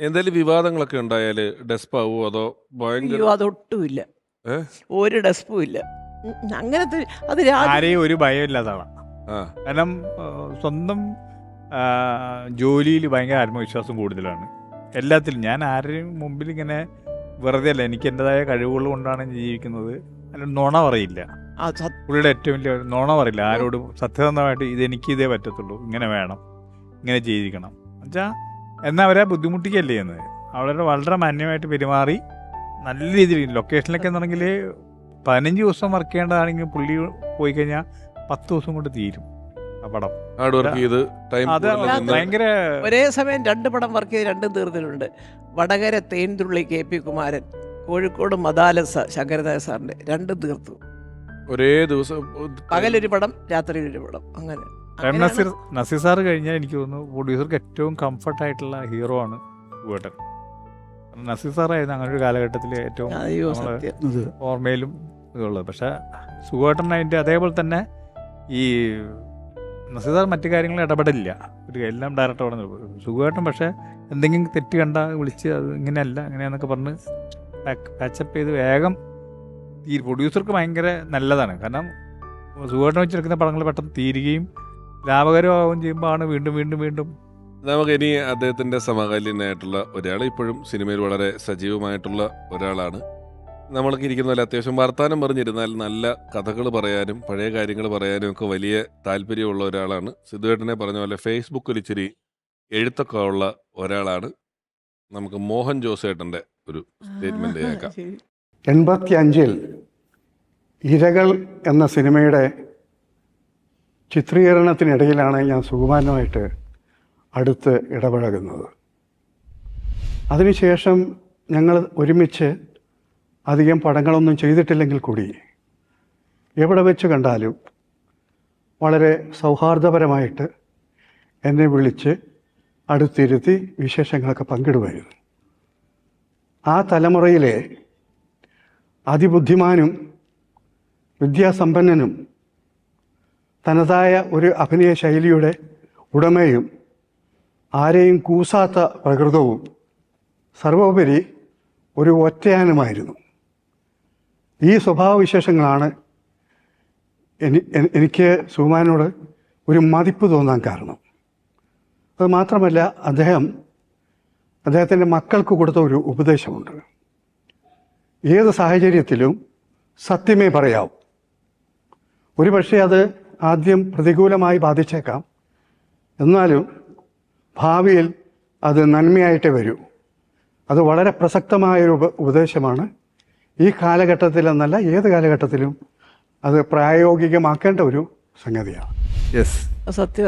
എന്തായാലും വിവാദങ്ങളൊക്കെ ഉണ്ടായാൽ ഡെസ്പ് ആവോ അതോ ഭയങ്കര അയ്യോ അതൊട്ടുമില്ല. ഏ? ഒരു ഡെസ്പും ഇല്ല. ഉം, അങ്ങനത്തെ അത് രാജ ആരെയും ഒരു ഭയമില്ലാത്തതാണ് ആ. കാരണം ആ, സ്വന്തം ജോലിയിൽ ഭയങ്കര ആത്മവിശ്വാസം കൂടുതലാണ്. എല്ലാത്തിലും ഞാൻ ആരുടെയും മുമ്പിൽ ഇങ്ങനെ വെറുതെ അല്ല എനിക്ക് എന്റെതായ കഴിവുകൾ കൊണ്ടാണ് ഞാൻ ജീവിക്കുന്നത്. അല്ല നുണ പറയില്ല. ആ, സത്യം. പുള്ളിയുടെ ഏറ്റവും വലിയ ഒരു നുണ പറയില്ല. ആരോടും സത്യസന്ധമായിട്ട് ഇത് എനിക്ക് ഇതേ പറ്റത്തുള്ളൂ. ഇങ്ങനെ വേണം. ഇങ്ങനെ ചെയ്തിരിക്കണം. എന്നുവെച്ചാൽ എന്നാൽ അവരെ ബുദ്ധിമുട്ടിക്കല്ലേ എന്ന്. അവളെ വളരെ മാന്യമായിട്ട് പെരുമാറി നല്ല രീതിയിൽ ലൊക്കേഷനിലൊക്കെ എന്നുണ്ടെങ്കിൽ പതിനഞ്ച് ദിവസം വർക്ക് ചെയ്യേണ്ടതാണെങ്കിൽ പുള്ളി പോയി കഴിഞ്ഞാൽ പത്ത് ദിവസം കൊണ്ട് തീരും ആ പടം. ഹാർഡ് വർക്ക് ചെയ്ത് ടൈം ഭയങ്കര ഒരേ സമയം രണ്ട് പടം വർക്ക് ചെയ്ത് രണ്ടും തീർന്നിട്ടുണ്ട് വടകര തേൻതുള്ളി കെ പി കുമാരൻ കോഴിക്കോട് മദാലസ ശങ്കരദാസ് സാറിന്റെ രണ്ടും തീർത്തു. ഒരേ ദിവസം പകലൊരു പടം രാത്രി ഒരു പടം അങ്ങനെ. നസീർ നസീർ സാറ് കഴിഞ്ഞാൽ എനിക്ക് തോന്നുന്നു പ്രൊഡ്യൂസർക്ക് ഏറ്റവും കംഫർട്ട് ആയിട്ടുള്ള ഹീറോ ആണ് വേട്ടൻ നസീർ സാറായിരുന്നു അങ്ങനെ ഒരു കാലഘട്ടത്തിൽ ഏറ്റവും ഓർമ്മയിലും ഇതുള്ളത്. പക്ഷെ സുഖേട്ടൻ അതിന്റെ അതേപോലെ തന്നെ ഈ നസീർ സാർ മറ്റു കാര്യങ്ങളിൽ ഇടപെടില്ല. ഒരു എല്ലാം ഡയറക്റ്റ് സുഖേട്ടൻ പക്ഷേ എന്തെങ്കിലും തെറ്റ് കണ്ട വിളിച്ച് അത് ഇങ്ങനെയല്ല ഇങ്ങനെയാന്നൊക്കെ പറഞ്ഞ് പാച്ചപ്പ് ചെയ്ത് വേഗം ഈ പ്രൊഡ്യൂസർക്ക് ഭയങ്കര നല്ലതാണ്. കാരണം സുഖേട്ടൻ വെച്ചെടുക്കുന്ന പടങ്ങൾ പെട്ടെന്ന് തീരുകയും ലാഭകരമാവുകയും ചെയ്യുമ്പോൾ ആണ് വീണ്ടും വീണ്ടും വീണ്ടും. നമുക്ക് ഇനി അദ്ദേഹത്തിന്റെ സമകാലീനായിട്ടുള്ള ഒരാൾ ഇപ്പോഴും സിനിമയിൽ വളരെ സജീവമായിട്ടുള്ള ഒരാളാണ്. നമ്മളൊക്കെ ഇരിക്കുന്ന പോലെ അത്യാവശ്യം വർത്താനം പറഞ്ഞിരുന്നാൽ നല്ല കഥകൾ പറയാനും പഴയ കാര്യങ്ങൾ പറയാനും ഒക്കെ വലിയ താല്പര്യമുള്ള ഒരാളാണ്. സിദ്ധുവേട്ടനെ പറഞ്ഞ പോലെ ഫേസ്ബുക്കിൽ ഇച്ചിരി എഴുത്തൊക്കെ ഉള്ള ഒരാളാണ്. നമുക്ക് മോഹൻ ജോസേട്ടന്റെ ഒരു സ്റ്റേറ്റ്മെന്റ് കേൾക്കാം. എൺപത്തി അഞ്ചിൽ ഇരകൾ എന്ന സിനിമയുടെ ചിത്രീകരണത്തിനിടയിലാണ് ഞാൻ സുകുമാരനുമായിട്ട് അടുത്ത് ഇടപഴകുന്നത്. അതിനുശേഷം ഞങ്ങൾ ഒരുമിച്ച് അധികം പടങ്ങളൊന്നും ചെയ്തിട്ടില്ലെങ്കിൽ കൂടി എവിടെ വെച്ച് കണ്ടാലും വളരെ സൗഹാർദ്ദപരമായിട്ട് എന്നെ വിളിച്ച് അടുത്തിരുത്തി വിശേഷങ്ങളൊക്കെ പങ്കിടുമായിരുന്നു. ആ തലമുറയിലെ അതിബുദ്ധിമാനും വിദ്യാസമ്പന്നനും തനതായ ഒരു അഭിനയ ശൈലിയുടെ ഉടമയും ആരെയും കൂസാത്ത പ്രകൃതവും സർവോപരി ഒരു ഒറ്റയാനുമായിരുന്നു. ഈ സ്വഭാവവിശേഷങ്ങളാണ് എനി എനി- എനിക്ക് സുമാനോട് ഒരു മതിപ്പ് തോന്നാൻ കാരണം. അത് മാത്രമല്ല അദ്ദേഹം അദ്ദേഹത്തിന്റെ മക്കൾക്ക് കൊടുത്ത ഒരു ഉപദേശമുണ്ട്. ഏത് സാഹചര്യത്തിലും സത്യമേ പറയാവൂ. ഒരുപക്ഷെ അത് ആദ്യം പ്രതികൂലമായി ബാധിച്ചേക്കാം. എന്നാലും ഭാവിയിൽ അത് നന്മയായിട്ടേ വരൂ. അത് വളരെ പ്രസക്തമായൊരു ഉപ ഉപദേശമാണ്. ഈ കാലഘട്ടത്തിലെന്നല്ല ഏത് കാലഘട്ടത്തിലും അത് പ്രായോഗികമാക്കേണ്ട ഒരു സംഗതിയാണ്. യെസ് സത്യം